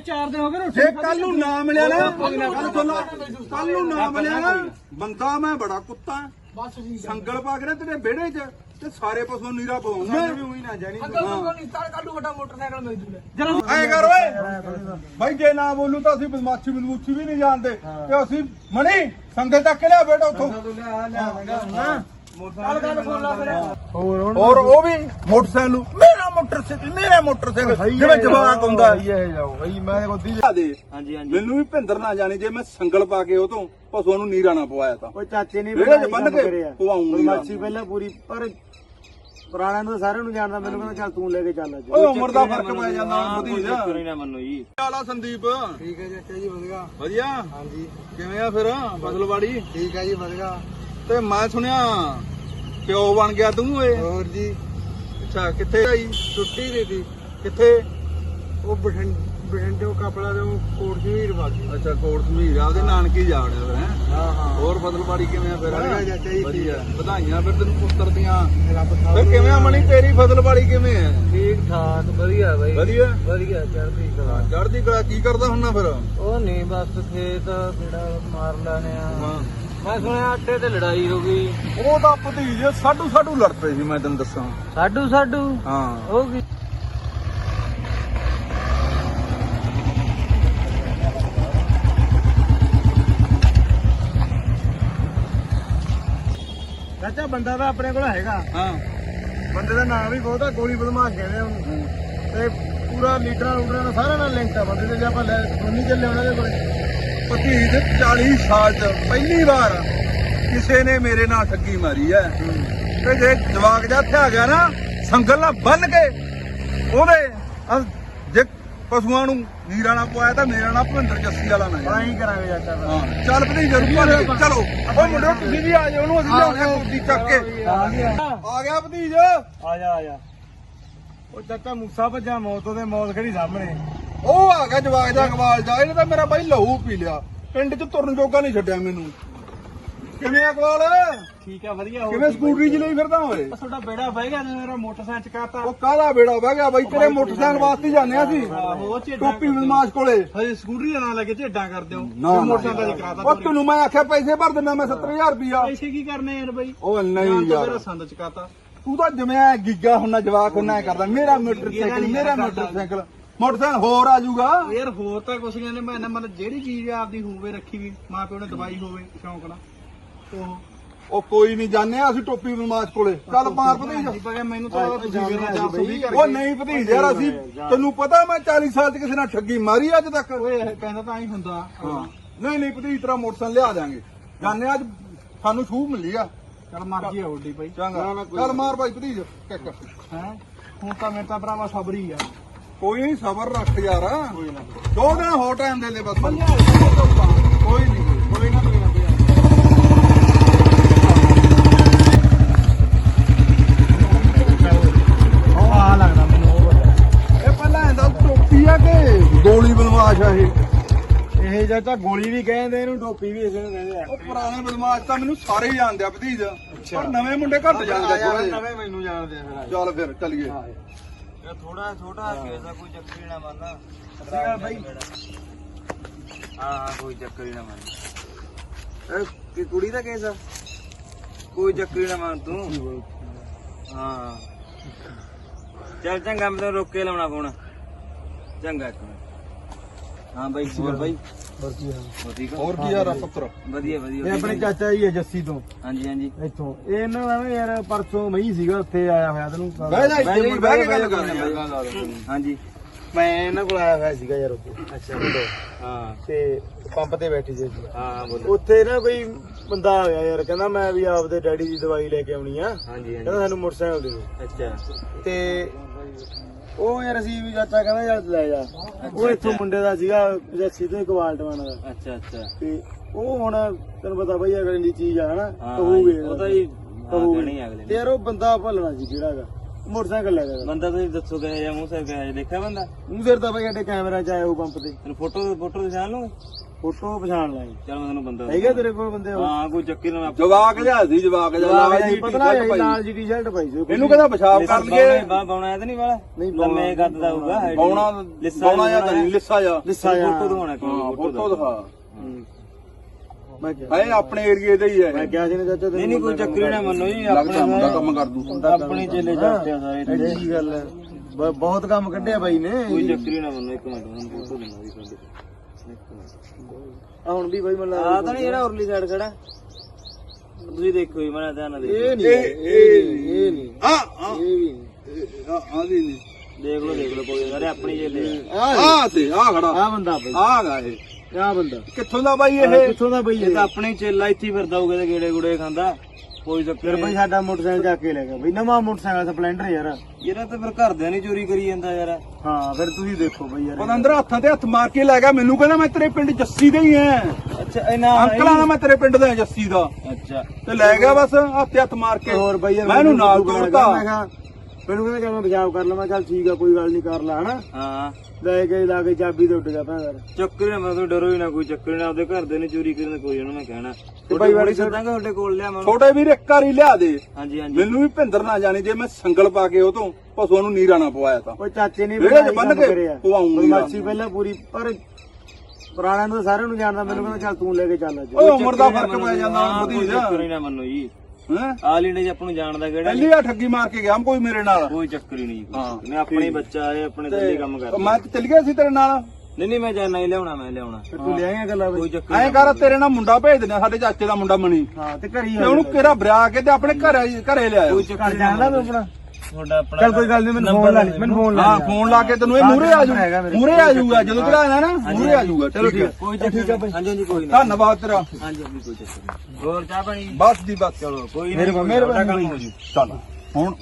ਚਾਰ ਦਿਨ ਹੋ ਗਏ ਰੋਟੀ ਜੇ ਕੱਲ ਨੂੰ ਨਾ ਮਿਲਿਆ ਨਾ ਕੱਲ ਨੂੰ ਨਾ ਮਿਲਿਆ ਨਾ ਬੰਦਾ ਮੈਂ ਬੜਾ ਕੁੱਤਾ ਬਸ ਠੀਕ ਸੰਗਲ ਪਾ ਕੇ ਨਾ ਤੇਰੇ ਵਿਹੜੇ 'ਚ ਤੇ ਸਾਰੇ ਪਸ਼ੂ ਨੀਰਾ ਪਵਾਉਂਦਾ ਉਹੀ ਨਾ ਜਾਣੀ। ਅੰਕਲ ਨੂੰ ਨਹੀਂ ਤਾਂ ਕੱਲੂ ਵੱਡਾ ਮੋਟਰਸਾਈਕਲ ਮਿਲ ਜੂਗਾ। ਐ ਕਰ ਓਏ। ਭਾਈ ਜੇ ਨਾ ਬੋਲੂ ਤਾਂ ਅਸੀਂ ਬਦਮਾਸ਼ੀ ਬਦਮੂਚੀ ਵੀ ਨਹੀਂ ਜਾਣਦੇ। ਤੇ ਅਸੀਂ ਮਣੀ ਸੰਗਲ ਚੱਕ ਕੇ ਲਿਆ ਬੇਟਾ ਉੱਥੋਂ। ਔਰ ਉਹ ਵੀ ਮੋਟਰਸਾਈਕਲ ਨੂੰ। ਮੇਰਾ ਮੋਟਰਸਾਈਕਲ ਮੇਰਾ ਮੋਟਰਸਾਈਕਲ। ਜਿਵੇਂ ਜਵਾਕ ਹੁੰਦਾ। ਇਹ ਜਾਓ। ਬਈ ਮੈਂ ਗੋਦੀ ਦੇ ਹਾਂਜੀ ਹਾਂਜੀ। ਮੈਨੂੰ ਵੀ ਭਿੰਦਰ ਨਾ ਜਾਣੀ ਜੇ ਮੈਂ ਸੰਗਲ ਪਾ ਕੇ ਉਹ ਤੋਂ ਪਸ਼ੂਆਂ ਨੂੰ ਨੀਰਾ ਨਾ ਪਵਾਇਆ ਤਾਂ। ਉਹ ਚਾਚੇ ਨੇ ਬੰਨ੍ਹ ਕੇ ਪਵਾਊਂਗੀ ਨਾ। ਮੱਛੀ ਪਹਿਲਾਂ ਪੂਰੀ। ਪਰ ਪੁਰਾਣਿਆਂ ਨੂੰ ਸਾਰਿਆਂ ਨੂੰ ਜਾਣਦਾ ਮੈਨੂੰ ਕਹਿੰਦਾ ਚੱਲ ਤੂੰ ਲੈ ਕੇ ਚੱਲ ਅੱਜ। ਓਏ ਉਮਰ ਦਾ ਫ਼ਰਕ ਪੈ ਜਾਂਦਾ ਕੋਈ ਭਤੀਜਾ ਚੱਕਰ ਹੀ ਨਾ ਮੰਨੋ ਜੀ। ਆਲਾ ਸੰਦੀਪ। ਠੀਕ ਹੈ ਚਾਚਾ ਜੀ ਵਧੀਆ। ਵਧੀਆ। ਹਾਂਜੀ। ਕਿਵੇਂ ਆ ਫਿਰ? ਫਸਲਵਾੜੀ? ਠੀਕ ਹੈ ਜੀ ਵਧੀਆ। ਤੇ ਮੈਂ ਸੁਣਿਆ ਪਿਓ ਬਣ ਗਿਆ ਤੂੰ ਓਏ ਹੋਰ ਜੀ। ਅੱਛਾ ਕਿੱਥੇ ਆਈ? ਛੁੱਟੀ ਦੇ ਦੀ। ਕਿੱਥੇ? ਉਹ ਬਠਿੰਡ ਬਠਿੰਡੋ ਕਪੜਾ ਦੇ ਉਹ ਕੋਟ ਜਵੀਰ ਬਾਗੀ ਅੱਛਾ ਕੋਟ ਸਮੀਰ ਆਪਦੇ ਨਾਨਕੀ ਜਾਵੜਿਆ ਫਿਰ ਹੈ? ਹਾਂ ਹਾਂ। ਹੋਰ ਕਿਵੇਂ ਆ ਫਿਰ? ਵਧੀਆ ਚਾਚਾ ਜੀ, ਵਧੀਆ। ਵਧਾਈਆਂ ਫਿਰ ਤੈਨੂੰ ਪੁੱਤਰ ਦੀਆਂ। ਰੱਬ ਫਿਰ ਕਿਵੇਂ ਆ ਮਣੀ ਤੇਰੀ ਫਸਲਵਾੜੀ ਕਿਵੇਂ ਆ? ਠੀਕ ਠਾਕ ਵਧੀਆ ਬਾਈ। ਵਧੀਆ? ਵਧੀਆ ਚੜ੍ਹਦੀ ਕਲਾ। ਚੜ੍ਹਦੀ ਕਲਾ ਕੀ ਕਰਦਾ ਹੁੰਨਾ ਫਿਰ? ਉਹ ਨਹੀਂ ਬਸ ਖੇਤ ਕਿਹੜਾ ਮਾਰ ਲੈਣੇ ਆ। ਹਾਂ। ਮੈਂ ਸੁਣਿਆ ਆਟੇ ਤੇ ਲੜਾਈ ਹੋ ਗਈ। ਉਹ ਤਾਂ ਭਤੀਜੇ ਸਾਡੂ ਸਾਡੂ ਲੜ ਪਏ ਸੀ ਮੈਂ ਤੈਨੂੰ ਦੱਸਾਂ। ਸਾਡੂ ਸਾਡੂ? ਹਾਂ। ਹੋ ਗਈ ਚਾਚਾ ਬੰਦਾ ਤਾਂ ਆਪਣੇ ਕੋਲ ਹੈਗਾ। ਹਾਂ। ਬੰਦੇ ਦਾ ਨਾਮ ਵੀ ਬਹੁਤ ਆ ਗੋਲੀ ਬਦਮਾਸ਼ ਕਹਿੰਦੇ ਉਹਨੂੰ। ਤੇ ਪੂਰਾ ਲੀਡਰਾਂ ਲੂਡਰਾਂ ਨਾਲ ਸਾਰਿਆਂ ਨਾਲ ਲਿੰਕ ਆ ਬੰਦੇ ਦੇ ਜੇ ਆਪਾਂ ਲੈ ਦੋਨੀ ਚੱਲੇ ਉਹਨਾਂ ਦੇ ਕੋਲੇ। ਭਤੀਜ 40 ਸਾਲ ਚ ਪਹਿਲੀ ਵਾਰ ਕਿਸੇ ਨੇ ਮੇਰੇ ਨਾਲ ਠੱਗੀ ਮਾਰੀ ਐ ਤੇ ਜੇ ਜਵਾਕ ਜਾ ਇੱਥੇ ਆ ਗਿਆ ਨਾ ਸੰਗਲ ਨਾਲ ਬੰਨ ਕੇ ਉਹਦੇ ਜੇ ਪਸ਼ੂਆਂ ਨੂੰ ਨੀਰਾ ਨਾ ਪਵਾਇਆ ਤਾਂ ਮੇਰਾ ਨਾ ਭਵਿੰਦਰ ਜੱਸੀ ਵਾਲਾ ਨਾ ਤਾਂ ਹੀ ਕਰਾਂਗੇ ਫਿਰ। ਹਾਂ ਚੱਲ ਭਤੀਜ ਰੁਪਾ ਚਲੋ ਉਹ ਮੁੰਡੋ ਤੁਸੀਂ ਵੀ ਆ ਜਾਓ ਉਹਨੂੰ ਅਸੀਂ ਲਿਆਉਂਦੇ ਹਾਂ ਕੁਰਸੀ ਚੱਕ ਕੇ। ਆ ਗਿਆ ਭਤੀਜ। ਆ ਜਾ ਆ ਜਾ। ਉਹ ਚਾਚਾ ਮੂਸਾ ਭੱਜਾ ਮੌਤ ਉਹਦੇ ਮੌਤ ਖੜੀ ਸਾਹਮਣੇ? ਉਹ ਆ ਗਿਆ ਜਵਾਕ ਦਾ ਅਕਵਾਲ ਜਾ ਇਹਨੇ ਤਾਂ ਮੇਰਾ ਬਾਈ ਲਹੂ ਪੀ ਲਿਆ। ਪਿੰਡ 'ਚ ਤੁਰਨ ਜੋਗਾ ਨਹੀਂ ਛੱਡਿਆ ਮੈਨੂੰ। ਕਿਵੇਂ ਅਕਵਾਲ ਠੀਕ ਆ ਵਧੀਆ ਹੋ ਕਿਵੇਂ ਸਕੂਟਰੀ 'ਚ ਲਈ ਫਿਰਦਾ ਓਏ? ਤੁਹਾਡਾ ਬੇੜਾ ਬਹਿ ਗਿਆ ਤੇ ਮੇਰਾ ਮੋਟਰਸਾਈਕਲ ਚਕਾਤਾ ਉਹ ਕਾਹਦਾ ਬੇੜਾ ਬਹਿ ਗਿਆ ਬਾਈ? ਤੇਰੇ ਮੋਟਰਸਾਈਕਲ ਵਾਸਤੇ ਜਾਂਦੇ ਆ ਸੀ ਆਹੋ ਝੇਡਾਂ ਟੋਪੀ ਬਦਮਾਸ਼ ਕੋਲੇ। ਹਜੇ ਸਕੂਟਰੀ ਦਾ ਨਾਂ ਲੈ ਕੇ ਝੇਡਾਂ ਕਰਦੇ ਹੋ ਨਾ ਨਾ ਮੋਟਰਸਾਈਕਲ ਚਕਾਤਾ ਉਹ ਤੈਨੂੰ ਮੈਂ ਆਖਿਆ ਪੈਸੇ ਭਰ ਦਿੰਦਾ ਮੈਂ 70000 ਰੁਪਿਆ ਪੈਸੇ ਕੀ ਕਰਨੇ ਯਾਰ ਬਾਈ? ਉਹ ਨਹੀਂ ਤਾਂ ਯਾਰ। ਮੇਰਾ ਸੰਦ ਚਕਾਤਾ ਤੂੰ ਤਾਂ ਜਮਿਆ ਗਿੱਗਾ ਹੁੰਨਾ ਜਵਾਕ ਹੁੰਨਾ ਕਰਦਾ ਮੇਰਾ ਮੋਟਰਸਾਈਕਲ ਮੇਰਾ ਮੋਟਰਸਾਈਕਲ। ਮੋਟਰਸਾਈਕਲ ਹੋਰ ਆ ਜਾਊਗਾ। ਯਾਰ ਹੋਰ ਤਾਂ ਕੁਛ ਕਹਿੰਦੇ ਮੈਂ ਨਾ ਮਤਲਬ ਜਿਹੜੀ ਚੀਜ਼ ਆਪਦੀ ਹੋਵੇ ਰੱਖੀ ਵੀ ਮਾਂ ਪਿਓ ਨੇ ਦਵਾਈ ਹੋਵੇ ਸ਼ੌਂਕ ਨਾਲ ਉਹ। ਉਹ ਕੋਈ ਨਹੀਂ ਜਾਣਦੇ ਆ ਅਸੀਂ ਟੋਪੀ ਬਦਮਾਸ਼ ਕੋਲੇ। ਚੱਲ ਮਾਰ ਭਤੀਜ। ਜੀ ਪਗਾ ਮੈਨੂੰ ਤਾਂ ਤੁਸੀਂ ਮੇਰਾ 420 ਕਰ ਉਹ ਨਹੀਂ ਭਤੀਜ ਯਾਰ ਅਸੀਂ ਤੈਨੂੰ ਪਤਾ ਮੈਂ 40 ਸਾਲ ਚ ਕਿਸੇ ਨਾਲ ਠੱਗੀ ਮਾਰੀ ਅੱਜ ਤੱਕ। ਓਏ ਇਹ ਕਹਿੰਦਾ ਤਾਂ ਹੀ ਹੁੰਦਾ। ਹਾਂ। ਨਹੀਂ ਨਹੀਂ ਭਤੀਜ ਤੇਰਾ ਮੋਟਰਸਾਈਕਲ ਲਿਆ ਦਾਂਗੇ ਜਾਣੇ ਅੱਜ ਸਾਨੂੰ ਛੂਹ ਮਿਲੀ ਆ। ਚਲ ਮਰਜ਼ੀ ਆ ਉੱਡੀ ਬਾਈ ਚੰਗਾ। ਚੱਲ ਮਾਰ ਭਾਈ ਭਤੀਜ ਕਿੱਕ। ਹੈ? ਹੁਣ ਤਾਂ ਮੇਰੇ ਤਾਂ ਭਰਾਵਾ ਸਬਰੀ ਆ। ਕੋਈ ਨਹੀਂ ਸਬਰ ਰੱਖ ਯਾਰ। ਦੋ ਦਿਨ ਹੋਰ ਟਾਈਮ ਦੇ ਦੇ ਬਸ। ਕੋਈ ਨਹੀਂ ਕੋਈ ਨਾ ਕੋਈ ਨਾ ਆ ਆ ਗੋਲੀ ਬਦਮਾਸ਼ ਆ ਇਹ? ਇਹ ਚਾਚਾ ਗੋਲੀ ਵੀ ਕਹਿੰਦੇ ਇਹਨੂੰ ਟੋਪੀ ਵੀ ਇਸੇ ਨੂੰ ਕਹਿੰਦੇ ਆ। ਉਹ ਪੁਰਾਣੇ ਬਦਮਾਸ਼ ਤਾਂ ਮੈਨੂੰ ਸਾਰੇ ਹੀ ਜਾਣਦੇ ਆ ਭਤੀਜ। ਪਰ ਨਵੇਂ ਮੁੰਡੇ ਘੱਟ ਜਾਣਦੇ ਜਿਹੇ। ਨਵੇਂ ਮੈਨੂੰ ਜਾਣਦੇ ਆ ਫਿਰ ਚੱਲ ਫਿਰ ਚੱਲੀਏ। ਇਹ ਥੋੜਾ ਛੋਟਾ ਕੇਸ ਆ ਕੋਈ ਚੱਕਰ ਹੀ ਨਾ ਮੰਨਣਾ ਸ੍ਰੀ ਬਾਈ। ਹਾਂ ਹਾਂ ਕੋਈ ਚੱਕਰ ਹੀ ਨਾ ਮੰਨ ਇਹ ਕੀ ਕੁੜੀ ਦਾ ਕੇਸ ਆ? ਕੋਈ ਚੱਕਰ ਹੀ ਨਾ ਮੰਨ ਤੂੰ। ਹਾਂ। ਚੱਲ ਚੰਗਾ ਮੈਂ ਤੈਨੂੰ ਰੋਕ ਕੇ ਲਾਉਣਾ ਫੋਨ ਚੰਗਾ ਇੱਕ ਮਿੰਟ ਹਾਂ ਬਾਈ ਹੋਰ ਬਾਈ। ਹੋਰ ਕੀ ਹਾਲ ਹੋ ਠੀਕ ਆ ਹੋਰ ਕੀ ਯਾਰ ਪੁੱਤਰ? ਵਧੀਆ ਇਹ ਵਧੀਆ ਆਪਣੇ ਚਾਚਾ ਜੀ ਹੈ ਜੱਸੀ ਤੋਂ। ਹਾਂਜੀ ਹਾਂਜੀ। ਇੱਥੋਂ। ਇਹ ਇਹਨਾਂ ਦਾ ਨਾ ਯਾਰ ਪਰਸੋਂ ਮਈ ਸੀਗਾ ਉੱਥੇ ਆਇਆ ਹੋਇਆ ਤੈਨੂੰ। ਬਹਿ ਜਾ ਇੱਥੇ ਬਹਿ ਬਹਿ ਕੇ ਗੱਲ ਜਾ, ਕਰਨੀ ਬਹਿ ਆ ਹਾਂਜੀ। ਮੈਂ ਇਹਨਾਂ ਕੋਲ ਆਇਆ ਹੋਇਆ ਸੀਗਾ ਯਾਰ ਉੱਥੇ। ਅੱਛਾ ਹਾਂ। ਤੇ ਪੰਪ ਤੇ ਬੈਠੀ ਸੀ ਅਸੀਂ। ਹਾਂ ਬੋਲੋ। ਉੱਥੇ ਨਾ ਕੋਈ ਬੰਦਾ ਆ ਗਿਆ ਯਾਰ ਕਹਿੰਦਾ ਮੈਂ ਵੀ ਆਪਦੇ ਡੈਡੀ ਦੀ ਦਵਾਈ ਲੈ ਕੇ ਆਉਣੀ ਆ। ਹਾਂਜੀ ਕਹਿੰਦਾ ਹਾਂਜੀ ਸਾਨੂੰ ਮੋਟਰਸਾਈਕਲ ਦੇ ਦਿਓ। ਅੱਛਾ। ਤੇ ਉਹ ਯਾਰ ਅਸੀਂ ਵੀ ਚਾਚਾ ਕਹਿੰਦਾ ਯਾਰ ਲੈ ਜਾ। ਉਹ ਇੱਥੋਂ ਮੁੰਡੇ ਦਾ ਸੀਗਾ ਜੱਸੀ ਤੋਂ ਕਵਾਲਟਵਾਨ ਦਾ ਅੱਛਾ ਅੱਛਾ। ਤੇ ਉਹ ਹੁਣ ਤੈਨੂੰ ਪਤਾ ਬਈ ਅਗਲੇ ਦੀ ਚੀਜ਼ ਆ ਹਨਾ? ਕਹੂਗੇ ਉਹ ਤਾਂ ਹੀ ਕਹੂਗੇ ਨਹੀਂ ਅਗਲੇ ਤੇ ਯਾਰ ਉਹ ਬੰਦਾ ਭੱਲਣਾ ਸੀ ਕਿਹੜਾਗਾ ਮੋਟਰਸਾਈਕਲ ਲੈ ਗਿਆ ਬੰਦਾ ਤੁਸੀਂ ਦੱਸੋ ਕਿਹੋ ਜਿਹਾ ਮੂੰਹ ਸਿਰ ਕਿਹੋ ਜਿਹਾ ਦੇਖਿਆ ਬੰਦਾ? ਫਿਰ ਤਾਂ ਬਈ ਸਾਡੇ ਕੈਮਰਾ ਚ ਆਇਆ ਉਹ ਪੰਪ ਤੇ। ਤੈਨੂੰ ਫੋਟੋ ਫੋਟੋ ਦਿਖਾ ਲਵਾਂ ਫੋਟੋ ਪਛਾਣ ਲੈ। ਚੱਲ ਮੈਂ ਤੈਨੂੰ ਬੰਦਾ ਹੈਗਾ ਤੇਰੇ ਕੋਲ ਬੰਦੇ ਹੋਰ? ਹਾਂ ਕੋਈ ਚੱਕਰ ਨਾ ਜਵਾਕ ਜਿਹਾ ਸੀ ਜਵਾਕ ਜਿਹਾ ਲਾਲ ਜੀ ਪਤਲਾ ਟੀ-ਸ਼ਰਟ ਪਾਈ ਲਾਲ ਜੀ ਟੀ-ਸ਼ਰਟ ਪਾਈ ਸੀ ਇਹਨੂੰ ਕਹਿੰਦਾ ਪਿਸ਼ਾਬ ਕਰ ਲਈਏ ਬਾ ਬਾਉਣਾ ਤਾਂ ਨਹੀਂ ਵਾਲਾ? ਨਹੀਂ, ਲੰਮੇ ਕੱਦ ਦਾ ਹੋਊਗਾ height ਬੌਣਾ ਲਿੱਸਾ ਬੌਣਾ ਜਾਂ ਕਰੀ ਲਿੱਸਾ ਜਾ। ਲਿੱਸਾ ਜਿਹਾ। ਫੋਟੋ ਦਿਖਾਉਣਾ ਹਾਂ ਕੋਈ ਫੋਟੋ ਦਿਖਾ। ਮੈਂ ਕਿਹਾ ਹੈ ਆਪਣੇ ਏਰੀਏ ਦਾ ਹੀ ਮੈਂ ਹੈ ਕਿਹਾ ਸੀ ਨਾ ਚਾਚਾ ਨਹੀਂ ਨਹੀਂ ਕੋਈ ਚੱਕਰ ਨਾ ਮੰਨੋ ਜੀ ਲੱਗਦਾ ਮੁੰਡਾ ਆਪਣੇ ਕੰਮ ਕਰ ਦੂ। ਆਪਣੇ ਚੇਲੇ ਜਾਂਦੇ ਆ ਸਾਰੇ ਇੱਥੇ। ਕੀ ਗੱਲ ਹੈ। ਬ- ਬਹੁਤ ਕੰਮ ਕੱਢਿਆ ਬਾਈ ਨੇ। ਕੋਈ ਚੱਕਰ ਨਾ ਮੰਨੋ ਇੱਕ ਮਿੰਟ ਹੁਣ ਫੋਟੋ ਦਿੰਦਾ। ਵੀ ਤੁਹਾਡੇ ਆਹ ਹੁਣ ਵੀ ਬਾਈ ਮੈਨੂੰ ਆ ਲੱਗਦਾ ਤਾਂ ਨਹੀਂ ਜਿਹੜਾ ਉਰਲੀ ਸਾਈਡ ਖੜਾ। ਤੁਸੀਂ ਦੇਖੋ ਜੀ ਮੈਂ ਧਿਆਨ ਨਾਲ ਇਹ ਦੇਖੋ ਨਹੀਂ ਇਹ- ਇਹ ਇਹ ਨਹੀਂ ਆ ਆ। ਇਹ ਵੀ ਨਹੀਂ। ਆ ਵੀ ਨਹੀਂ। ਦੇਖ ਲਓ ਦੇਖ ਲਓ ਕੋਈ ਸਾਰੇ ਆਪਣੀ ਚੇਲੇ ਆ। ਆਹ ਆ ਤੇ ਆ ਖੜਾ। ਆ ਬੰਦਾ ਬਾਈ। ਆ ਗਾ ਇਹ। ਆ ਬੰਦਾ। ਕਿੱਥੋਂ ਦਾ ਬਾਈ ਇਹ? ਕਿੱਥੋਂ ਦਾ ਬਾਈ ਇਹ ਤਾਂ ਆਪਣੇ ਚੇਲਾ ਇੱਥੇ ਫਿਰਦਾ ਹੋਊਗਾ ਤੇ ਗੇੜੇ ਗੁੜੇ ਖਾਂਦਾ। ਕੋਈ ਚੱਕਰ ਫਿਰ ਬਾਈ ਸਾਡਾ ਮੋਟਰਸਾਈਕਲ ਜਾ ਕੇ ਲੈ ਗਿਆ ਬਾਈ ਨਵਾਂ ਮੋਟਰਸਾਈਕਲ ਸਪਲੈਂਡਰ ਯਾਰ। ਇਹਦਾ ਤਾਂ ਫਿਰ ਘਰਦਿਆਂ ਨੇ ਚੋਰੀ ਕਰੀ ਜਾਂਦਾ ਯਾਰ। ਹਾਂ ਫਿਰ ਤੁਸੀਂ ਦੇਖੋ ਬਾਈ ਯਾਰ। ਪਤੰਦਰ ਹੱਥਾਂ ਤੇ ਹੱਥ ਮਾਰ ਕੇ ਲੈ ਗਿਆ ਮੈਨੂੰ ਕਹਿੰਦਾ ਮੈਂ ਤੇਰੇ ਪਿੰਡ ਜੱਸੀ ਦਾ ਹੀ ਐ ਅੱਛਾ ਇਹਨਾਂ ਅੰਕਲਾਂ ਦਾ ਮੈਂ ਤੇਰੇ ਪਿੰਡ ਦਾ ਜੱਸੀ ਦਾ। ਅੱਛਾ। ਤੇ ਲੈ ਗਿਆ ਬਸ ਹੱਥ ਤੇ ਹੱਥ ਮਾਰ ਕੇ। ਹੋਰ ਬਾਈ ਯਾਰ ਮੈਂ ਇਹਨੂੰ ਨਾਲ ਕੇ ਕਿਹਾ ਮੈਨੂੰ ਕਹਿੰਦਾ ਚੱਲ ਮੈਂ ਬਚਾਅ ਕਰ ਲਵਾਂ ਚੱਲ ਠੀਕ ਆ ਕੋਈ ਗੱਲ ਨਹੀਂ ਕਰ ਲਾ ਹਨਾ? ਹਾਂ। ਲੈ ਕੇ ਲਾ ਕੇ ਚਾਬੀ ਤੇ ਉੱਡ ਗਿਆ ਭੈਣ ਚੱਕਰ ਨਾ ਮੈਂ ਤਾਂ ਡਰੋ ਹੀ ਨਾ ਕੋਈ ਚੱਕਰ ਨਾ ਆਪਦੇ ਘਰ ਦੇ ਨੇ ਚੋਰੀ ਕਰਨ ਕੋਈ ਉਹਨੂੰ ਮੈਂ ਕਹਿਣਾ। ਵਾਲੀ ਵਾਲੀ ਸੱਦਾਂਗਾ ਤੁਹਾਡੇ ਕੋਲ ਲਿਆ ਮੈਂ ਛੋਟੇ ਵੀਰ ਇੱਕ ਵਾਰੀ ਲਿਆ ਦੇ। ਹਾਂਜੀ ਹਾਂਜੀ। ਮੈਨੂੰ ਵੀ ਭਿੰਦਰ ਨਾ ਜਾਣੀ ਜੇ ਮੈਂ ਸੰਗਲ ਪਾ ਕੇ ਉਹ ਤੋਂ ਪਸ਼ੂਆਂ ਨੂੰ ਨੀਰਾ ਨਾ ਪਵਾਇਆ ਤਾਂ। ਉਹ ਚਾਚੇ ਨੇ 'ਚ ਬੰਨ੍ਹ ਕੇ ਪਵਾਊਂਗੀ ਨਾ। ਮਾਸੀ ਪਹਿਲਾਂ ਪੂਰੀ ਪਰ ਪੁਰਾਣਿਆਂ ਨੂੰ ਸਾਰਿਆਂ ਨੂੰ ਜਾਣਦਾ ਮੈਨੂੰ ਕਹਿੰਦਾ ਚੱਲ ਤੂੰ ਲੈ ਕੇ ਚੱਲ ਅੱਜ। ਓਏ ਉਮਰ ਦਾ ਫ਼ਰਕ ਪੈ ਜਾਂਦਾ ਉਹਦੀ ਨਾ ਮੰਨੋ ਜੀ। ਹੈ? ਆਲ ਇੰਡੀਆ 'ਚ ਆਪਾਂ ਨੂੰ ਜਾਣਦਾ ਕਿਹੜਾ ਪਹਿਲੀ ਆ ਠੱਗੀ ਮਾਰ ਕੇ ਗਿਆ ਕੋਈ ਮੇਰੇ ਨਾਲ। ਕੋਈ ਚੱਕਰ ਹੀ ਨਹੀਂ ਹਾਂ। ਮੈਂ ਆਪਣੇ ਹੀ ਬੱਚਾ ਆਏ ਆਪਣੇ ਤੇ ਕੰਮ ਕਰਦਾ ਮੈਂ ਤੇ ਚੱਲ ਗਿਆ ਸੀ ਤੇਰੇ ਨਾਲ? ਨਹੀਂ ਨਹੀਂ ਮੈਂ ਜਾਣਾ ਹੀ ਲਿਆਉਣਾ ਮੈਂ ਲਿਆਉਣਾ। ਫਿਰ ਤੂੰ ਲਿਆਏਂਗਾ ਗੱਲਾਂ ਕੋਈ ਚੱਕਰ ਐਂ ਕਰ ਤੇਰੇ ਨਾਲ ਮੁੰਡਾ ਭੇਜ ਦਿੰਦੇ ਆ, ਸਾਡੇ ਚਾਚੇ ਦਾ ਮੁੰਡਾ ਮਣੀ ਹਾਂ ਤੇ ਘਰੀ ਤੇ ਉਹਨੂੰ ਕਿਹੜਾ ਬਰਿਆ ਕੇ ਤੇ ਆਪਣੇ ਘਰੇ ਘਰੇ ਲਿਆਇਓ ਕੋਈ ਚੱਕਰ ਜਾਣਦਾ ਮੈਂ ਆਪਣਾ? ਤੁਹਾਡਾ ਆਪਣਾ ਚੱਲ ਕੋਈ ਗੱਲ ਨਹੀਂ ਮੈਨੂੰ ਫੋਨ ਲਾ ਲਈ ਮੈਨੂੰ ਫੋਨ ਲਾ ਹਾਂ ਫੋਨ ਲਾ ਕੇ ਤੈਨੂੰ ਇਹ ਮੂਰੇ ਆ ਜੂ ਮੇਰੇ ਆ ਜੂਗਾ ਜਦੋਂ ਤੇਰਾ ਆਣਾ ਨਾ ਮੂਰੇ ਆ ਜੂਗਾ ਚਲੋ ਠੀਕ ਹੈ। ਕੋਈ ਚੱਕਰ ਨਹੀਂ। ਹਾਂਜੀ ਹਾਂਜੀ ਕੋਈ ਨਾ ਧੰਨਵਾਦ ਤੇਰਾ। ਹਾਂਜੀ ਹਾਂਜੀ ਕੋਈ ਚੱਕਰ ਨਹੀਂ। ਹੋਰ ਚਾਹ ਪਾਣੀ? ਬਸ ਦੀ ਬਸ ਚਲੋ ਕੋਈ ਨਹੀਂ ਮੇਰੇ ਕੰਮ ਹੋ ਜੂ। ਚੱਲ ਹੁਣ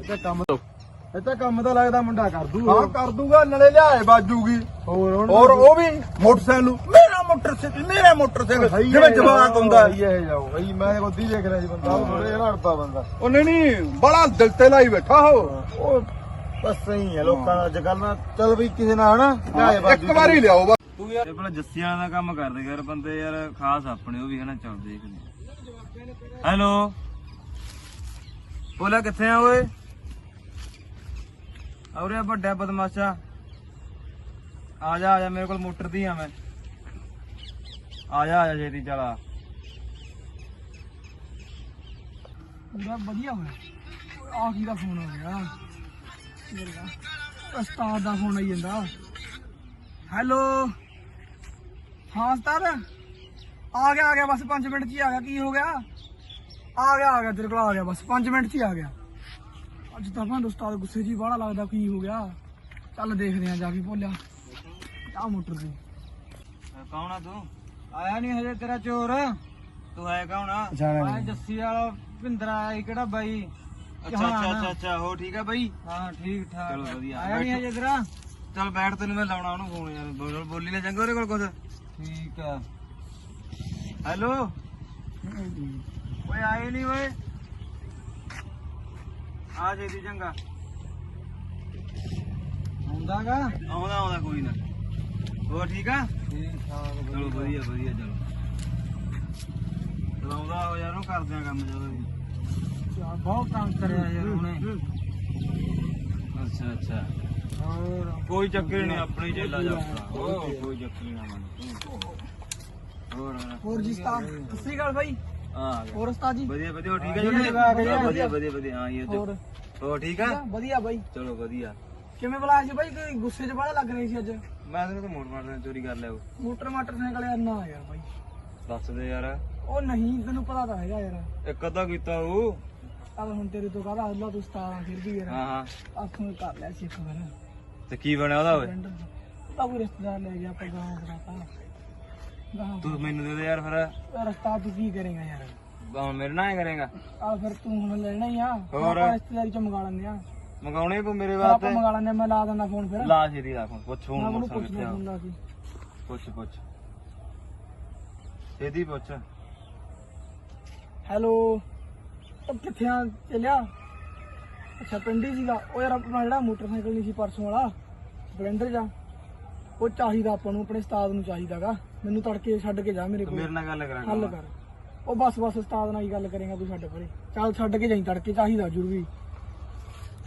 ਇਹ ਤਾਂ ਕੰਮ ਇਹ ਤਾਂ ਕੰਮ ਤਾਂ ਲੱਗਦਾ ਮੁੰਡਾ ਕਰ ਦੂ ਹਾਂ ਕਰ ਦੂਗਾ ਨਲੇ ਲਿਆਏ ਬਾਜੂਗੀ। ਹੋਰ ਉਹ ਵੀ ਮੋਟਰਸਾਈਕਲ ਨੂੰ। ਮੋਟਰਸਾਈਕਲ ਮੇਰਾ ਮੋਟਰਸਾਈਕਲ ਜਿਵੇਂ ਜਵਾਕ ਹੁੰਦਾ। ਇਹ ਇਹ ਜਾਓ ਬਈ ਮੈਂ ਉਹਦੀ ਦੇਖ ਰਿਹਾ ਸੀ ਬੰਦਾ ਉਹ ਥੋੜੇ ਜਿਹਾ ਹੜਦਾ ਬੰਦਾ। ਉਹਨੇ ਨਹੀਂ ਬੜਾ ਦਿਲ ਤੇ ਲਾਈ ਬੈਠਾ ਹੋ ਉਹ ਬਸ ਸਹੀ ਹੈ ਲੋਕਾਂ ਦਾ ਅੱਜ ਨਾ ਚੱਲ ਬਈ ਕਿਸੇ ਨਾਲ ਹਨਾ ਇੱਕ ਵਾਰੀ ਲਿਆਓ ਬਸ। ਤੂੰ ਯਾਰ ਪਹਿਲਾਂ ਜੱਸੀਆਂ ਦਾ ਕੰਮ ਕਰਦੇ ਯਾਰ ਬੰਦੇ ਯਾਰ ਖਾਸ ਆਪਣੇ ਉਹ ਵੀ ਹਨਾ ਚੱਲ ਦੇਖਦੇ ਹੈਲੋ? ਬੋਲਾ ਕਿੱਥੇ ਆ ਓਏ? ਔਰੇ ਵੱਡਾ ਬਦਮਾਸ਼ਾ। ਆ ਜਾ ਆ ਜਾ ਮੇਰੇ ਕੋਲ ਮੋਟਰ ਦੀ ਆ ਮੈਂ। ਆ ਜਾ ਆ ਜਾ ਛੇਤੀ ਚਲਾ ਪੂਰਾ ਵਧੀਆ ਹੋਇਆ। ਆ ਕੀ ਦਾ ਫੋਨ ਆ ਗਿਆ? ਮੇਰਾ ਉਸਤਾਦ ਦਾ ਫੋਨ ਆਈ ਜਾਂਦਾ। ਹੈਲੋ ਹਾਂ ਉਸਤਾਦ? ਆ ਗਿਆ ਆ ਗਿਆ ਬਸ 5 ਮਿੰਟ ਚ ਹੀ ਆ ਗਿਆ। ਕੀ ਹੋ ਗਿਆ? ਆ ਗਿਆ ਆ ਗਿਆ ਤੇਰੇ ਕੋਲ ਆ ਗਿਆ ਬਸ 5 ਮਿੰਟ ਚ ਹੀ ਆ ਗਿਆ। ਅੱਜ ਤਾਂ ਭਾਂ ਉਸਤਾਦ ਗੁੱਸੇ ਜੀ ਬਾਹਲਾ ਲੱਗਦਾ ਕੀ ਹੋ ਗਿਆ। ਚੱਲ ਦੇਖਦੇ ਆ ਜਾ ਕੇ ਭੋਲਿਆ। ਆ ਮੋਟਰ ਦੀ ਕੌਣ ਆ ਤੂੰ? ਆਇਆ ਨਹੀਂ ਹਜੇ ਤੇਰਾ ਚੋਰ। ਤੂੰ ਹੈ ਕੌਣ ਆ? ਆ ਜੱਸੀ ਵਾਲਾ ਭਿੰਦਰ ਆਇਆ ਕਿਹੜਾ ਬਾਈ? ਅੱਛਾ ਅੱਛਾ ਅੱਛਾ ਅੱਛਾ ਹੋ ਠੀਕ ਆ ਬਾਈ? ਹਾਂ ਠੀਕ ਠਾਕ। ਚਲੋ ਵਧੀਆ ਆਇਆ ਨਹੀਂ ਹਜੇ ਤੇਰਾ? ਚੱਲ ਬੈਠ ਤੈਨੂੰ ਮੈਂ ਲਾਉਣਾ ਉਹਨੂੰ ਫੋਨ ਯਾਰ ਬੋਲ- ਬੋਲੀ ਲੈ ਚੰਗਾ ਉਹਦੇ ਕੋਲ ਕੁਝ ਠੀਕ ਆ। ਹੈਲੋ? ਓਏ ਆਏ ਨਹੀਂ ਓਏ। ਆ ਜੇ ਦੀ ਚੰਗਾ। ਹੁੰਦਾਗਾ ਆਉਂਦਾ ਆਉਂਦਾ ਕੋਈ ਨਾ। ਹੋਰ ਠੀਕ ਆ? ਠੀਕ ਠਾਕ ਚਲੋ ਵਧੀਆ ਵਧੀਆ ਚਲੋ। ਚਲਾਉਂਦਾ ਹੋ ਯਾਰ ਉਹ ਕਰਦੇ ਆ ਕੰਮ ਜਦੋਂ ਵੀ। ਬਹੁਤ ਤੰਗ ਕਰਿਆ ਯਾਰ ਉਹਨੇ। ਅੱਛਾ ਅੱਛਾ। ਹੋਰ। ਕੋਈ ਚੱਕਰ ਨਹੀਂ ਆਪਣੇ ਜਾਪਦਾ। ਉਹ ਕੋਈ ਚੱਕਰ ਨਹੀਂ ਹੋਰ ਹੋਰ। ਜੀ ਉਸਤਾਦ ਸਤਿ ਸ੍ਰੀ ਆ ਆ ਗਿਆ। ਹੋਰ ਉਸਤਾਦ ਜੀ? ਵਧੀਆ ਵਧੀਆ ਠੀਕ ਆ ਵਧੀਆ, ਜੀ ਵਧੀਆ, ਵਧੀਆ। ਵਧੀਆ। ਵਧੀਆ ਵਧੀਆ ਹਾਂ ਇਹ ਹੋਰ। ਹੋਰ ਠੀਕ ਆ? ਵਧੀਆ ਬਾਈ। ਚਲੋ ਵਧੀਆ। ਕਿਵੇਂ ਬੁਲਾਇਆ ਸੀ ਬਾਈ? ਕੋਈ ਗੁੱਸੇ 'ਚ ਬੜਾ ਲੱਗ ਰਹੀ ਸੀ ਅੱਜ। ਮੈਂ ਤੈਨੂੰ ਤਾਂ ਮੋੜ ਮਾਰ ਚੋਰੀ ਕਰ ਲਿਆ ਉਹ। ਮੋਟਰ ਮਾਟਰ ਸਾਈਕਲ ਯਾਰ ਨਾ ਯਾਰ ਬਾਈ। ਦੱਸ ਦੇ ਯਾਰ। ਉਹ ਨਹੀਂ ਤੈਨੂੰ ਪਤਾ ਤਾਂ ਹੈਗਾ ਯਾਰ। ਇੱਕ ਅੱਧਾ ਕੀਤਾ ਉਹ। ਚੱਲ ਹੁਣ ਤੇਰੇ ਤੋਂ ਕਹਦਾ ਅੱਲਾ ਤੂੰ ਉਸਤਾਦ ਆ ਫਿਰ ਵੀ ਯਾਰ। ਹਾਂ ਹਾਂ। ਆਖੋਂ ਕਰ ਲਿਆ ਸੀ ਇੱਕ ਵਾਰ। ਤੇ ਕੀ ਬਣਿਆ ਉਹਦਾ ਓਏ? ਤਾਂ ਕੋਈ ਰਿਸ਼ਤੇਦਾਰ ਲੈ ਗਿਆ ਆਪਾਂ ਗਾਂ ਕਰਾਤਾ। ਤੂੰ ਮੈਨੂੰ ਦੇ ਦੇ ਯਾਰ ਫਿਰ। ਰਸਤਾ ਤੂੰ ਕੀ ਕਰੇਗਾ ਯਾਰ? ਹੁਣ ਮੇਰੇ ਨਾਲ ਹੀ ਕਰੇਗਾ। ਆ ਫਿਰ ਤੂੰ ਹੁਣ ਲੈਣਾ ਹੀ ਆ। ਹੋਰ? ਰਿਸ਼ਤੇਦਾਰੀ ਚ ਮੰਗਾ ਲੈਂਦੇ ਆ। ਮੰਗਾਉਣੇ ਪਊ ਮੇਰੇ ਆਪਾਂ ਵਾਸਤੇ? ਮੰਗਾ ਲੈਂਦੇ ਮੈਂ ਲਾ ਦਿੰਦਾ ਫੋਨ ਫਿਰ। ਲਾ ਛੇਤੀ ਲਾ ਫੋਨ ਪੁੱਛ ਮੈਂ ਹੁਣ ਉਹਨੂੰ ਮੋਟਰ ਪੁੱਛਦਾ ਕਿੱਥੇ ਆ। ਫੋਨ ਲਾ ਕੇ ਪੁੱਛ ਪੁੱਛ। ਛੇਤੀ ਪੁੱਛ। ਹੈਲੋ। ਉਹ ਕਿੱਥੇ ਆ? ਚੱਲਿਆ। ਅੱਛਾ ਪਿੰਡ ਸੀਗਾ। ਉਹ ਯਾਰ ਆਪਣਾ ਜਿਹੜਾ ਮੋਟਰਸਾਈਕਲ ਨਹੀਂ ਸੀ ਪਰਸੋਂ ਵਾਲਾ ਸਪਲੈਂਡਰ ਜਾ। ਉਹ ਚਾਹੀਦਾ ਆਪਾਂ ਨੂੰ ਆਪਣੇ ਉਸਤਾਦ ਨੂੰ ਚਾਹੀਦਾਗਾ। ਮੈਨੂੰ ਤੜਕੇ ਛੱਡ ਕੇ ਜਾ ਮੇਰੇ ਤੂੰ ਕੋਲ। ਮੇਰੇ ਨਾਲ ਗੱਲ ਕਰਾ ਹੱਲ ਕਰ। ਉਹ ਬਸ ਬਸ ਉਸਤਾਦ ਨਾਲ ਹੀ ਗੱਲ ਕਰੇਗਾ ਤੂੰ ਛੱਡ ਪਰੇ। ਚੱਲ ਛੱਡ ਕੇ ਜਾਈ ਤੜਕੇ ਚਾਹੀਦਾ ਜ਼ਰੂਰੀ।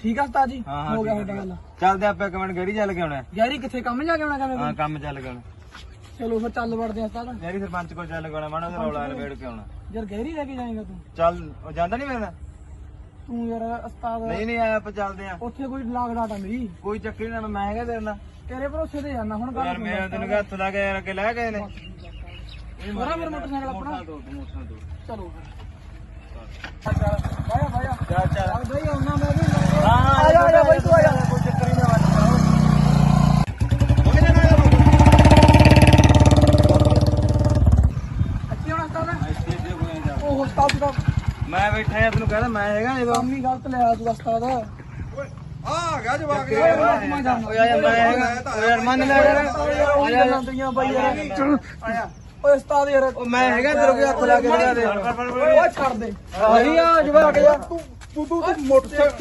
ਠੀਕ ਆ ਉਸਤਾਦ ਜੀ? ਹਾਂ ਹਾਂ ਹੋ ਗਿਆ ਠੀਕ ਤੁਹਾਡਾ ਗੱਲ। ਚੱਲਦੇ ਆਪਾਂ ਇੱਕ ਮਿੰਟ ਗੜੀ ਚੱਲ ਕੇ ਆਉਣਾ ਗੈਰੀ ਕਿੱਥੇ? ਕੰਮ ਜਾ ਕੇ ਆਉਣਾ ਕਹਿੰਦੇ ਹਾਂ ਕੰਮ ਚੱਲ ਕੇ ਆਉਣਾ। ਚਲੋ ਫਿਰ ਚੱਲ ਵੜਦੇ ਆ ਉਸਤਾਦ। ਮੇਰੀ ਸਰਪੰਚ ਕੋਲ ਚੱਲ ਕੇ ਆਉਣਾ ਮਾੜਾ ਜਿਹਾ ਰੌਲਾ ਲਵੇੜ ਕੇ ਆਉਣਾ। ਯਾਰ ਗੈਰੀ ਲੈ ਕੇ ਜਾਏਗਾ ਤੂੰ। ਚੱਲ ਉਹ ਜਾਂਦਾ ਨਹੀਂ ਮੇਰੇ ਨਾਲ ਤੂੰ ਯਾਰ ਉਸਤਾਦ ਨਹੀਂ ਨਹੀਂ ਆਇਆ ਆਪਾਂ ਚੱਲਦੇ ਆ ਉੱਥੇ ਕੋਈ ਲਾਗ ਡਾਟਾ ਮੇਰੀ। ਕੋਈ ਚੱਕਰ ਨਹੀਂ ਮੈਂ ਹੈਗਾ ਤੇਰੇ ਨਾਲ। ਤੇਰੇ ਭਰੋਸੇ ਤੇ ਜਾਣਾ ਹੁਣ ਯਾਰ ਮੈਂ ਤੈਨੂੰ ਕਿਹਾ ਹੱਥ ਲਾ ਕੇ ਯਾਰ ਅੱਗੇ ਲੈ ਗਏ ਨੇ। ਮੇਰਾ ਮੋਟਰਸਾਈਕਲ ਆਪਣਾ? ਮੋਟਰਸਾਈਕਲ ਤੋਂ ਮੋਟਰਸਾਈਕਲ ਤੋਂ ਚਲੋ ਫਿਰ ਚੱਲ ਬਾਇਆ ਬਾਇਆ ਚੱਲ ਚੱਲ ਚੱਲ ਬਈ ਆਉਣਾ ਮੈਂ ਵੀ ਹਾਂ ਆ ਜਾ ਆ ਜਾ ਬਈ ਤੂੰ ਆ ਜਾ ਕੋਈ ਚੱਕਰ ਹੀ ਨਾ ਵੱਜ ਅੱਛੀ ਹੁਣ ਉਸਤਾਦ ਇੱਥੇ ਜੇ ਕੋਈ ਨਾ ਜਾ। ਉਹ ਉਸਤਾਦ ਦਾ ਮੈਂ ਬੈਠਾ ਆ ਤੈਨੂੰ ਕਹਿੰਦਾ ਮੈਂ ਹੈਗਾ ਜਦੋਂ ਕੰਮ ਹੀ ਗਲਤ ਲਿਆ ਤੂੰ ਉਸਤਾਦ। ਆ ਆ ਗਿਆ ਜਵਾਕ ਓ ਯਾਰ। ਮੈਂ ਹੈਗਾ। ਓ ਯਾਰ ਮੰਨ ਲੈ ਯਾਰ। ਉਹ ਜਾਂਦੀਆਂ ਬਾਈ ਯਾਰ ਓਏ ਉਸਤਾਦ ਯਾਰ। ਉਹ ਮੈਂ ਹੈਗਾ ਤੇਰੇ ਕੋਲ ਹੱਥ ਲਾ ਕੇ ਦਿਖਾ ਦੇ। ਓਏ ਛੱਡ ਦੇ। ਨਹੀਂ ਆ ਜਵਾਕ ਯਾਰ। ਤੂੰ ਤੂੰ ਤੂੰ ਤੂੰ ਮੋਟਰਸਾਈਕਲ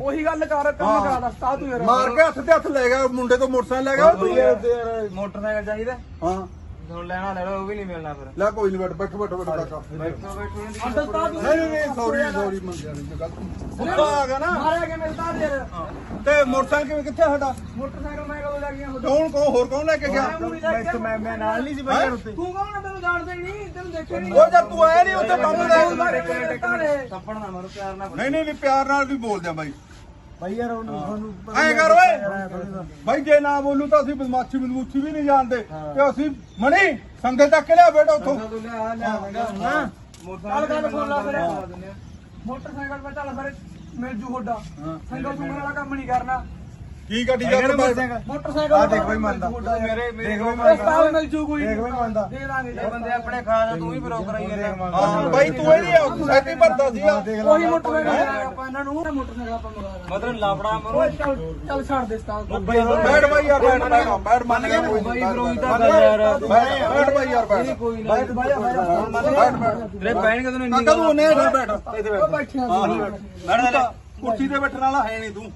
ਉਹੀ ਗੱਲ ਕਰ ਕੰਮ ਕਰਾ ਦਾ ਉਸਤਾਦ ਤੂੰ ਯਾਰ। ਮਾਰ ਕੇ ਹੱਥ ਤੇ ਹੱਥ ਲੈ ਗਿਆ ਮੁੰਡੇ ਤੋਂ ਮੋਟਰਸਾਈਕਲ ਲੈ ਗਿਆ। ਤੂੰ ਮੋਟਰਸਾਈਕਲ ਚਾਹੀਦਾ। ਹਾਂ। ਹੁਣ ਲੈਣਾ ਲੈ ਲਓ ਉਹ ਵੀ ਨਹੀਂ ਮਿਲਣਾ ਫਿਰ। ਲੈ ਕੋਈ ਨਹੀਂ ਬੈਠ ਬੈਠ ਬੈਠ ਬੈਠ ਕਾਕਾ ਬੈਠੋ। ਬੈਠੋ ਇਹਦੀ ਅੰਦਰ ਉਸਤਾਦ ਨਹੀਂ ਨਹੀਂ ਨਹੀਂ ਸੌਰੀ ਸੌਰੀ ਮੰਗਿਆ ਨਹੀਂ ਗਲਤ ਉੱਤਾ ਆ ਗਿਆ ਨਾ। ਮਾਰਿਆ ਕਿ ਮੇਰੇ ਉਸਤਾਦ ਯਾਰ ਤੇ ਮੋਟਰਸਾਈਕਲ ਕਿਵੇਂ ਕਿੱਥੇ ਸਾਡਾ? ਮੋਟਰਸਾਈਕਲ ਮੈਂ ਕਦੋਂ ਲੈ ਗਿਆ ਕੌਣ ਕੌਣ ਹੋਰ ਕੌਣ ਲੈ ਕੇ ਗਿਆ? ਮੈਂ ਮੈਂ ਨਾਲ ਨਹੀਂ ਸੀ ਹੈਂ? ਤੂੰ ਕੌਣ ਹੈ ਤੈਨੂੰ ਜਾਣਦੇ ਨਹੀਂ ਤੈਨੂੰ ਦੇਖਿਆ ਨਹੀਂ। ਉਹ ਜਦ ਤੂੰ ਆਇਆ ਨਹੀਂ ਉੱਥੇ ਪੰਪ ਦੇ ਥੱਪੜ ਨਾ ਮਾਰੋ ਪਿਆਰ ਨਾਲ। ਨਹੀਂ ਨਹੀਂ ਨਹੀਂ ਪਿਆਰ ਨਾਲ ਵੀ ਬੋਲਦੇ ਆ ਬਾਈ। ਬਾਈ ਯਾਰ ਉਹਨੂੰ ਤੁਹਾਨੂੰ ਐਂ ਕਰ ਓਏ। ਬਾਈ ਜੇ ਨਾ ਬੋਲੂ ਤਾਂ ਅਸੀਂ ਬਦਮਾਸ਼ੀ ਬਦਮੂਚੀ ਵੀ ਨਹੀਂ ਜਾਣਦੇ। ਤੇ ਅਸੀਂ ਮਣੀ ਸੰਗਲ ਚੱਕ ਕੇ ਲਿਆ ਬੇਟਾ ਉੱਥੋਂ। ਚੱਲ ਗੱਲ ਲਾ ਫਿਰ। ਮੋਟਰਸਾਈਕਲ 'ਤੇ ਚੱਲ ਫਿਰ ਮਿਲ ਜੂ ਹੋਡਾ ਸੰਗਲ ਸੁਣਨ ਵਾਲਾ ਕੰਮ ਨਹੀਂ ਕਰਨਾ। ਕੀ ਗੱਡੀ ਜਾ ਕੇ ਬੈਠ ਮੋਟਰਸਾਈਕਲ? ਆ ਦੇਖ ਬਈ ਮੰਨਦਾ। ਮੇਰੇ ਮੇਰੇ ਦੇਖ ਬਈ ਸਟਾਲ ਮਿਲ ਜੂ ਕੋਈ ਦੇਖ ਬਈ ਮੰਨਦਾ। ਦੇ ਦਾਂਗੇ ਇਹ ਬੰਦੇ ਆਪਣੇ ਖਾਸ ਆ ਤੂੰ ਵੀ ਬਰੋਕਰ ਆਈ ਜਾਂਦਾ ਹਾਂ ਬਾਈ ਤੂੰ ਇਹਦੀ ਸੈਟੀ ਭਰਦਾ ਸੀਗਾ। ਉਹੀ ਮੋਟਰਸਾਈਕਲ ਆਪਾਂ ਇਹਨਾਂ ਨੂੰ ਮੋਟਰਸਾਈਕਲ ਆਪਾਂ ਮੰਗਾ ਮਤਲਬ ਲਾਪੜਾ ਮਰੋ। ਚੱਲ ਛੱਡ ਦੇ ਸਟਾਲ ਬੈਠ ਬਾਈ ਯਾਰ ਬੈਠ ਬੈਠ ਬੈਠ ਮੰਨ ਗਿਆ ਕੋਈ ਬਾਈ ਵਿਰੋਧੀ ਤਾਂ ਗੱਲ ਯਾਰ। ਬੈਠ ਬੈਠ ਬਾਈ ਯਾਰ। ਬੈਠ ਕੋਈ ਨਾ ਬੈਠ ਬੈਠ ਤੇਰੇ ਬੈਣ ਕਦੋਂ ਇੰਨੀ ਤੂੰ ਨੇ ਬੈਠ। ਉਹ ਬੈਠਿਆ ਸੀ। ਬੈਠ। ਲੈ ਕੁਰਸੀ ਤੇ ਬੈਠਣ ਵਾਲਾ ਹੈ ਨਹੀਂ ਤੂੰ।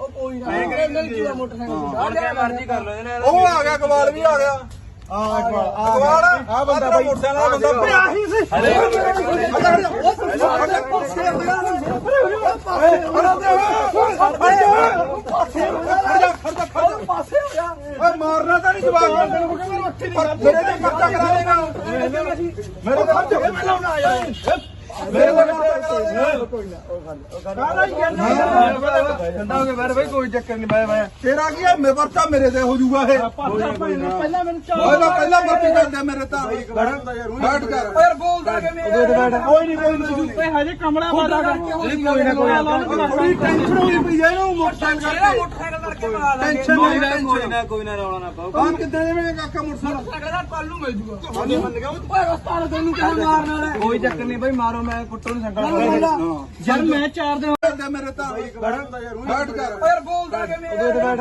ਉਹ ਕੋਈ ਨਾ। ਇਹ ਮਿਲ ਜੂਗਾ ਮੋਟਰਸਾਈਕਲ ਹੁਣ ਕਿਆ ਮਰਜ਼ੀ ਕਰ ਲੋ ਇਹਨੇ ਉਹ ਆ ਗਿਆ ਗਵਾਲ ਵੀ ਆ ਗਿਆ। ਆ ਇਕਬਾਲ ਆ ਆ ਬੰਦਾ ਬਾਈ ਮੋਟਰਸਾਈਕਲ ਵਾਲਾ ਬੰਦਾ ਪਿਆ ਹੀ ਸੀ। ਪਾਸੇ ਹੋ ਜਾ ਓਏ ਮਾਰਨਾ ਤਾਂ ਨਹੀਂ ਜਵਾਬ। ਮੇਰੇ ਤੇ ਖਰਚਾ ਕਰਾ ਦੇਗਾ ਮੇਰੇ ਤੇ ਖਰਚਾ ਕਿਵੇਂ ਲਾਉਣਾ ਆ ਯਾਰ ਮੇਰੇ ਤੇ ਠੰਡਾ ਹੋ ਗਿਆ ਬਾਹਰ ਬਈ ਕੋਈ ਚੱਕਰ ਨਹੀਂ ਬਾਏ ਬਾਏ ਤੇਰਾ ਕੀ ਹੈ ਮੇ ਵਰਤਾ ਮੇਰੇ ਤੇ ਹੋ ਜਾਊਗਾ ਇਹ ਪਹਿਲਾਂ ਮੈਨੂੰ ਚਾਹ ਓਏ ਤਾਂ ਪਹਿਲਾਂ ਵਰਤੀ ਮੇਰੇ ਤਾਂ ਬੈਠ ਕਰ ਯਾਰ ਬੋਲਦਾ ਕਿ ਮੇਰੇ ਕੋਈ ਨਹੀਂ ਕੋਈ ਨਹੀਂ ਤੇ ਹਜੇ ਕਮਲਾ ਵਾਦਾ ਕਰਕੇ ਕੋਈ ਨਾ ਕੋਈ ਥੋੜੀ ਟੈਨਸ਼ਨ ਹੋਈ ਪਈ ਹੈ ਇਹਨੂੰ ਮੋਟਰਸਾਈਕਲ ਕਰਕੇ ਮੋਟਰਸਾਈਕਲ ਕਰਕੇ ਬਣਾ ਲਾਂਗੇ ਟੈਨਸ਼ਨ ਕੋਈ ਨਾ ਕੋਈ ਨਾ ਰੌਲਾ ਨਾ ਪਾਓ ਬਾਹਰ ਕਿੱਦਾਂ ਦੇਵੇਂ ਕਾਕਾ ਮੋਟਰਸਾਈਕਲ ਦਾ ਕੱਲ ਨੂੰ ਮਿਲ ਜੂਗਾ ਓਏ ਰਸਤਾ ਤੈਨੂੰ ਕਿਉਂ ਮਾਰਨ ਵਾਲਾ ਕੋਈ ਚੱਕਰ ਨਹੀਂ ਬਾਈ, ਮਾਰੋ ਮੈਂ ਕੁੱਟੋ ਨਹੀਂ ਸੰਗਲ। ਯਾਰ ਮੈਂ ਚਾਰ ਦਿਨ ਕਰਦੇ ਮੇਰੇ ਤਾਂ ਬੈਠ ਕਰ। ਯਾਰ। ਬੋਲਦਾ ਕਿ ਮੇਰੇ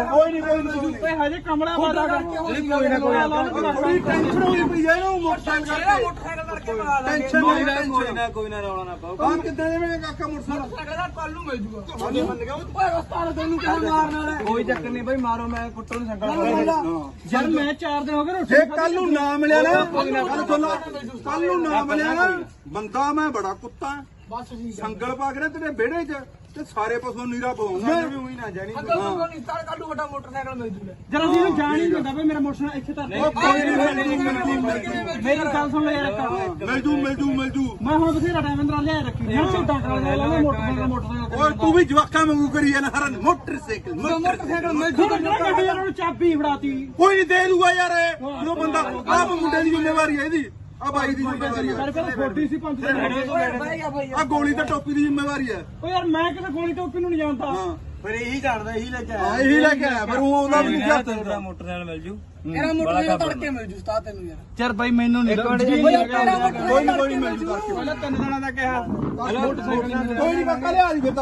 ਕੋਈ ਨਹੀਂ ਕੋਈ ਨਹੀਂ ਤੇ ਹਜੇ ਕਮਲਾ ਵਾਦਾ ਕਰਕੇ ਕੋਈ ਨਾ ਕੋਈ ਨਾ। ਥੋੜੀ ਟੈਨਸ਼ਨ ਹੋਈ ਪਈ ਹੈ ਇਹਨੂੰ ਮੋਟਰਸਾਈਕਲ ਕਰਕੇ ਮੋਟਰਸਾਈਕਲ ਕਰਕੇ ਬਣਾ ਲਾਂਗੇ। ਟੈਨਸ਼ਨ ਕੋਈ ਨਹੀਂ ਨਾ ਕੋਈ ਨਾ ਕੋਈ ਨਾ ਰੌਲਾ ਨਾ ਪਾਓ। ਬਾਹਰ ਕਿੱਦਾਂ ਦੇਵੇਂ ਕਾਕਾ ਮੋਟਰਸਾਈਕਲ? ਮੋਟਰਸਾਈਕਲ ਦਾ ਕੱਲ ਨੂੰ ਮਿਲ ਜੂਗਾ। ਓਏ ਰਸਤਾ ਤੈਨੂੰ ਕਿਉਂ ਮਾਰਨ ਵਾਲਾ ਹੈ? ਕੋਈ ਚੱਕਰ ਨਹੀਂ ਬਈ ਮਾਰੋ ਮੈਂ ਕੁੱਟੋ ਨਹੀਂ ਸੰਗਲ ਯਾਰ ਮੈਂ ਚਾਰ ਦਿਨ ਹੋ ਗਏ ਕੱਲ ਨੂੰ ਨਾ ਮਿਲਿਆ ਨਾ ਕੱਲ ਨੂੰ ਨਾ। ਮਿਲਿਆ ਨਾ। ਬੰਦਾ ਮੈਂ ਬੜਾ ਕੁੱਤਾ। ਹਾਂ। ਬਸ ਸੰਗਲ ਪਾ ਕੇ ਨਾ ਤੇਰੇ ਵਿਹੜੇ 'ਚ ਤੇ ਸਾਰੇ ਪਸ਼ੂ ਨੀਰਾ ਪਵਾਉਂਗਾ ਉਹੀ ਨਾ ਜਾਣੀ ਅੰਕਲ ਨੂੰ ਨਹੀਂ ਤਾਂ ਕੱਲ ਨੂੰ ਵੱਡਾ ਮੋਟਰਸਾਈਕਲ ਮਿਲ ਜੂਗਾ। ਜਰਾ ਸੀ ਜਾਣ ਹੀ ਦਿੰਦਾ ਬਈ ਮੇਰਾ ਮੋਟਰਸਾਈਕਲ ਇੱਥੇ ਤਾਂ ਉਹ ਕੋਈ ਨਹੀਂ ਮੇਰੀ ਗੱਲ ਸੁਣ ਲੈ ਯਾਰ। ਮਿਲ ਜੂ ਮਿਲ ਜੂ ਮਿਲ ਜੂ। ਮੈਂ ਹੁਣ ਬਥੇਰਾ ਟਾਈਮ ਅੰਦਰ ਲਿਆ ਰੱਖੀ ਹੁਣ ਸਿੱਧਾ ਕਰ ਲਿਆ ਮੋਟਰਸਾਈਕਲ ਮੋਟਰਸਾਈਕਲ ਓਏ ਤੂੰ ਵੀ ਜਵਾਕਾਂ ਵਾਂਗੂ ਕਰੀ ਜਾਣਾ ਹਰਨ। Motorcycle motorcycle. ਮਿਲ ਕਿਹੜਾ ਗੱਡੀ ਯਾਰ ਉਹਨੂੰ ਚਾਬੀ ਫੜਾਤੀ। ਕੋਈ ਨਹੀਂ ਦੇ ਦੂਗਾ ਯਾਰ ਇਹ। ਬੰਦਾ ਆਪ ਮੁੰਡੇ ਦੀ ਜ਼ਿੰਮੇਵਾਰੀ ਹੈ ਇਹਦੀ। ਆ ਬਾਈ ਦੀ ਜ਼ਿੰਮੇਵਾਰੀ ਹੈ ਪਹਿਲਾਂ ਛੋਟੀ ਸੀ ਪੰਜ ਆ ਗੋਲੀ ਤੇ ਟੋਪੀ ਦੀ ਜ਼ਿੰਮੇਵਾਰੀ ਹੈ ਓ ਯਾਰ ਮੈਂ ਕਿਤੇ ਗੋਲੀ ਟੋਪੀ ਨੂੰ ਨਹੀਂ ਜਾਣਦਾ। ਹਾਂ। ਫਿਰ ਇਹੀ ਜਾਣਦਾ ਇਹੀ ਲੈ ਕੇ ਹਾਂ ਇਹੀ ਲੈ ਕੇ ਆਇਆ ਪਰ ਉਹ ਉਹਦਾ ਵੀ ਨਹੀਂ ਹੱਥ ਤੇਰਾ ਮੋਟਰਸਾਈਕਲ ਮਿਲ ਜੂ। ਇਹਦਾ ਮੋਟਰਸਾਈਕਲ ਤੜਕੇ ਮਿਲ ਜੂ ਉਸਤਾਦ ਤੈਨੂੰ ਯਾਰ। ਚਰ ਬਾਈ ਮੈਨੂੰ ਨਹੀਂ ਤੇਰਾ ਕੋਈ ਨਹੀਂ ਕੋਈ ਨਹੀਂ ਮਿਲ ਜੂ। ਪਹਿਲਾਂ ਤਿੰਨ ਦਿਨਾਂ ਦਾ ਕਿਹਾ। ਕੋਈ ਨਹੀਂ ਕਾਕਾ ਲਿਆ ਜੀ ਫਿਰ ਤਾਂ।